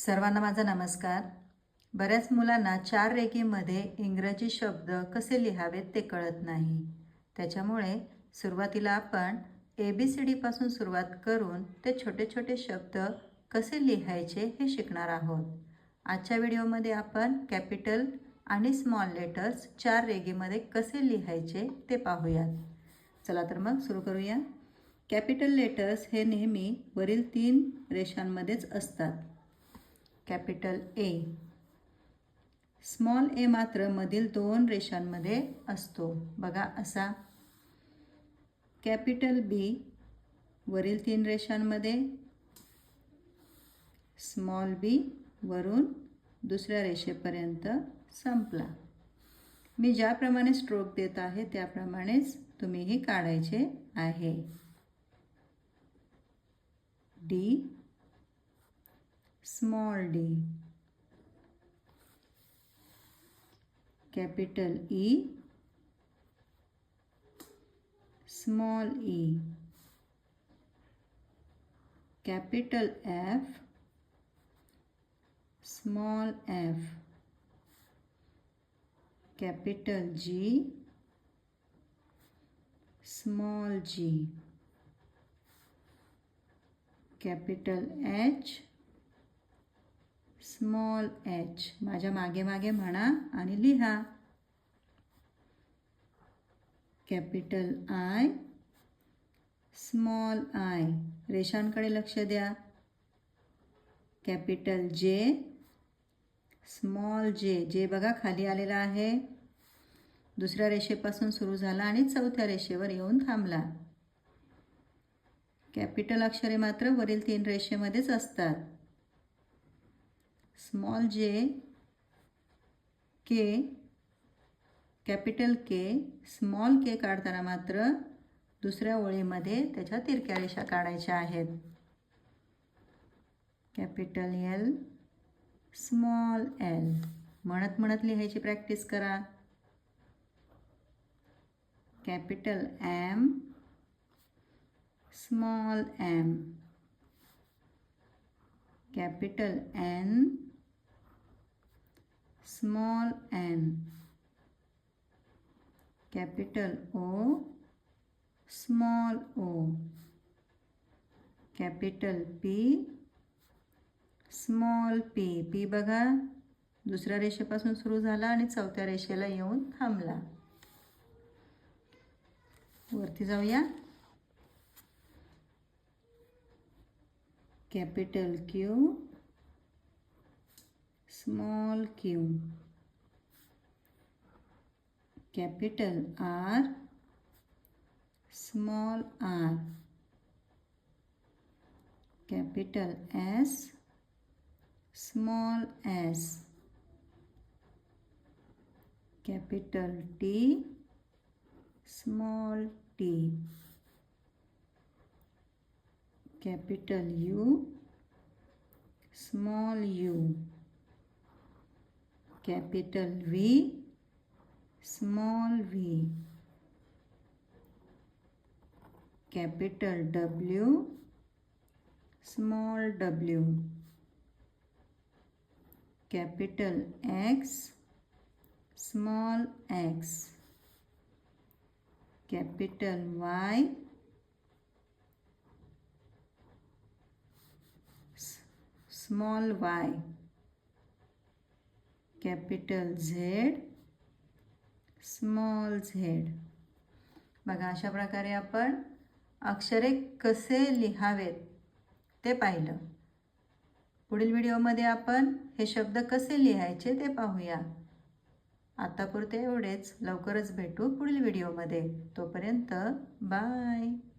सर्वांना माझा नमस्कार. बऱ्याच मुलांना चार रेखीमध्ये इंग्रजी शब्द कसे लिहावेत ते कळत नाही. त्याच्यामुळे सुरुवातीला आपण ए बी सी डीपासून सुरुवात करून ते छोटे छोटे शब्द कसे लिहायचे हे शिकणार आहोत. आजच्या व्हिडिओमध्ये आपण कॅपिटल आणि स्मॉल लेटर्स चार रेगेमध्ये कसे लिहायचे ते पाहूयात. चला तर मग सुरू करूया. कॅपिटल लेटर्स हे नेहमी वरील तीन रेषांमध्येच असतात. कॅपिटल ए. स्मॉल ए मात्र मधील दोन रेषांमध्ये असतो. बघा असा. कॅपिटल बी वरील तीन रेषांमध्ये स्मॉल बी वरून दुसऱ्या रेषेपर्यंत संपला. मी ज्याप्रमाणे स्ट्रोक देत आहे त्याप्रमाणेच तुम्हीही काढायचे आहे. D. small d. Capital E, small e. Capital F, small f. Capital G, small g capital H small H माझ्या मागे मागे म्हणा आणि लिहा. कॅपिटल आय स्मॉल आय रेषांकडे लक्ष द्या. कॅपिटल जे स्मॉल जे जे बघा खाली आलेला आहे. दुसऱ्या रेषेपासून सुरू झाला आणि चौथ्या रेषेवर येऊन थांबला. कॅपिटल अक्षरे मात्र वरील तीन रेषेमध्येच असतात. स्मॉल जे के कॅपिटल के स्मॉल के काढताना मात्र दुसऱ्या ओळीमध्ये त्याच्या तिरक्या रेषा काढायच्या आहेत. Capital L small L. म्हणत म्हणत लिहायची प्रॅक्टिस करा. Capital M small M. Capital N small m. Capital O small O capital P small P P बघा दुसऱ्या रेषेपासून सुरू झाला आणि चौथ्या रेषेला येऊन थांबला. वरती जाऊया. Capital Q small q. Capital R small r. Capital S small s. Capital T small t. Capital U small u. capital V small v capital W small w capital X small x capital Y small Y capital Z small Z. बघा अशा प्रकारे आपण अक्षरे कसे लिहावेत ते पाहिलं. पुढील व्हिडिओमध्ये आपण हे शब्द कसे लिहायचे ते पाहूया. आतापुरते एवढेच. लवकरच भेटू पुढील व्हिडिओमध्ये. तोपर्यंत बाय.